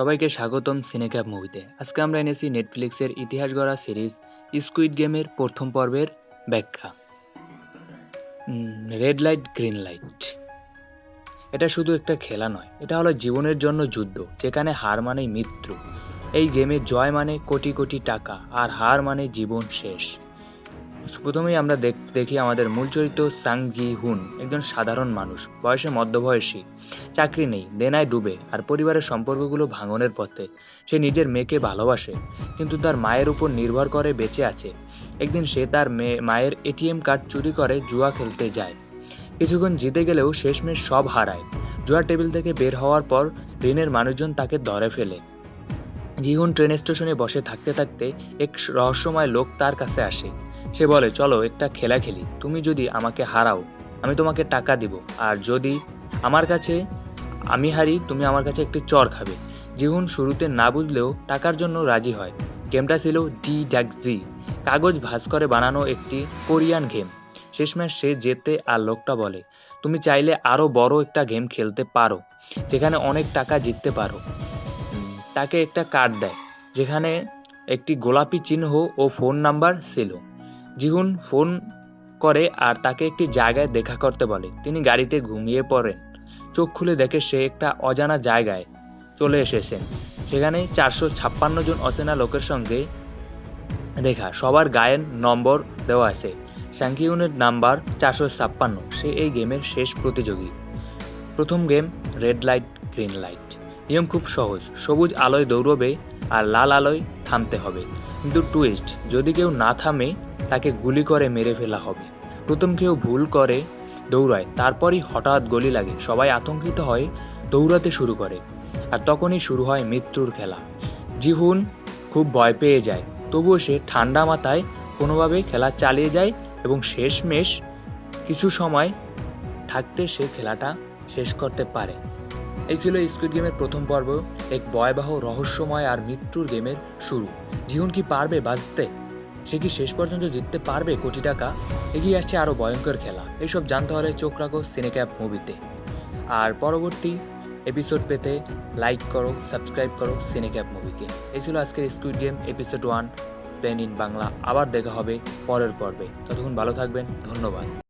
সবাইকে স্বাগতম সিনেক্যাপ মুভিতে আজকে আমরা এনেছি নেটফ্লিক্সের ইতিহাস গড়া সিরিজ স্কুইড গেমের প্রথম পর্বের ব্যাখ্যা। রেড লাইট গ্রিন লাইট এটা শুধু একটা খেলা নয়, এটা হলো জীবনের জন্য যুদ্ধ, যেখানে হার মানে মৃত্যু। এই গেমে জয় মানে কোটি কোটি টাকা, আর হার মানে জীবন শেষ। প্রথমেই আমরা দেখ- আমাদের মূল চরিত্র সাং জি হুন, একজন সাধারণ মানুষ। বয়সে মধ্যবয়সী, চাকরি নেই, দেনায় ডুবে, আর পরিবারের সম্পর্কগুলো ভাঙনের পথে। সে নিজের মেয়েকে ভালোবাসে, কিন্তু তার মায়ের উপর নির্ভর করে বেঁচে আছে। একদিন সে তার মেয়ে, মায়ের এটিএম কার্ড চুরি করে জুয়া খেলতে যায়। কিছুক্ষণ জিতে গেলেও শেষমেশ সব হারায়। জুয়া টেবিল থেকে বের হওয়ার পর ঋণের মানুষজন তাকে ধরে ফেলে। জিহুন ট্রেন স্টেশনে বসে থাকতে থাকতে এক রহস্যময় লোক তার কাছে আসে। সে বলে, চলো একটা খেলা খেলি। তুমি যদি আমাকে হারাও, আমি তোমাকে টাকা দিব। আর যদি আমার কাছে, আমি হারি, তুমি আমার কাছে একটি চর খাবে। জিহুন শুরুতে না বুঝলেও টাকার জন্য রাজি হয়। গেমটা ছিল ডি জি। কাগজ ভাঁজ করে বানানো একটি কোরিয়ান গেম। শেষমেশ সে যেতে আর লোকটা বলে, তুমি চাইলে আরও বড় একটা গেম খেলতে পারো, যেখানে অনেক টাকা জিততে পারো। তাকে একটা কার্ড দেয়, যেখানে একটি গোলাপি চিহ্ন ও ফোন নাম্বার ছিল। জিহুন ফোন করে আর তাকে একটি জায়গায় দেখা করতে বলে। তিনি গাড়িতে ঘুমিয়ে পড়েন। চোখ খুলে দেখে সে একটা অজানা জায়গায় চলে এসেছেন সেখানে চারশো ছাপ্পান্ন জন অচেনা লোকের সঙ্গে দেখা। সবার গায়ের নম্বর দেওয়া আছে। স্যাংকিউনের নাম্বার চারশো ছাপ্পান্ন। সে এই গেমের শেষ প্রতিযোগী। প্রথম game red light, green light. নিয়ম খুব সহজ। সবুজ আলোয় দৌড়বে আর লাল আলোয় থামতে হবে। কিন্তু টুইস্ট, যদি কেউ না থামে তাকে গুলি করে মেরে ফেলা হবে। প্রথম কেউ ভুল করে দৌড়ায়, তারপরই হঠাৎ গলি লাগে। সবাই আতঙ্কিত হয় দৌড়াতে শুরু করে আর তখনই শুরু হয় মৃত্যুর খেলা। জিহুন খুব ভয় পেয়ে যায়, তবুও সে ঠান্ডা মাথায় কোনোভাবে খেলা চালিয়ে যায় এবং শেষমেশ কিছু সময় থাকতে সে খেলাটা শেষ করতে পারে। এই ছিল স্কুইড গেমের প্রথম পর্ব। এক ভয়াবহ রহস্যময় আর মৃত্যুর গেমের শুরু। জীবন কি পারবে বাঁচতে? সে কি শেষ পর্যন্ত জিততে পারবে কোটি টাকা? এগিয়ে আসছে আরও ভয়ঙ্কর খেলা। এসব জানতে হলে চোখ রাখো সিনেক্যাপ মুভিতে আর পরবর্তী এপিসোড পেতে লাইক করো সাবস্ক্রাইব করো সিনেক্যাপ মুভিকে এই ছিল আজকের squid game episode one explained in Bangla আবার দেখা হবে পরের পর্বে। ততক্ষণ ভালো থাকবেন, ধন্যবাদ।